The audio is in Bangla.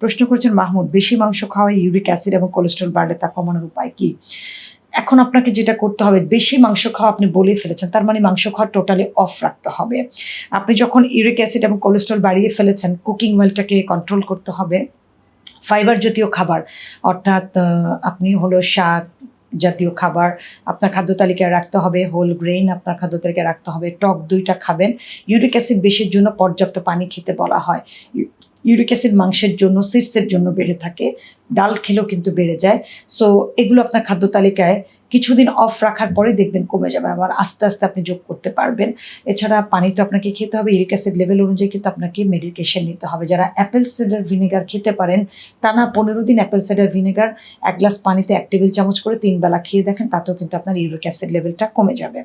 প্রশ্ন করেছেন, মাহমুদ, বেশি মাংস খাওয়া ইউরিক অ্যাসিড এবং কোলেস্ট্রল বাড়লে তা কমানোর উপায় কি? এখন আপনাকে যেটা করতে হবে, বেশি মাংস খাওয়া আপনি বলেই ফেলেছেন, তার মানে মাংস খাওয়া টোটালি অফ রাখতে হবে। আপনি যখন ইউরিক অ্যাসিড এবং কোলেস্ট্রল বাড়িয়ে ফেলেছেন কুকিং ওয়েলটাকে কন্ট্রোল করতে হবে। ফাইবার জাতীয় খাবার, অর্থাৎ আপনি হলো শাক জাতীয় খাবার আপনার খাদ্য তালিকায় রাখতে হবে হোল গ্রেইন আপনার খাদ্য তালিকায় রাখতে হবে, টক দুইটা খাবেন। ইউরিক অ্যাসিড বেশির জন্য পর্যাপ্ত পানি খেতে বলা হয়। ইউরিক অ্যাসিড মাংসের জন্য সিটসের জন্য বেড়ে থাকে। ডাল খেলেও কিন্তু বেড়ে যায়। সো এগুলো আপনার খাদ্য তালিকায় কিছুদিন অফ রাখার পরে দেখবেন কমে যাবে। আবার আস্তে আস্তে আপনি যোগ করতে পারবেন। এছাড়া পানি তো আপনাকে খেতে হবে। ইউরিক অ্যাসিড লেভেল অনুযায়ী কিন্তু আপনাকে মেডিকেশন নিতে হবে। যারা অ্যাপেল সাইডার ভিনেগার খেতে পারেন, টানা পনেরো দিন অ্যাপেল সাইডার ভিনেগার এক গ্লাস পানিতে এক টেবিল চামচ করে তিন বেলা খেয়ে দেখেন, তাতেও কিন্তু আপনার ইউরিক অ্যাসিড লেভেলটা কমে যাবে।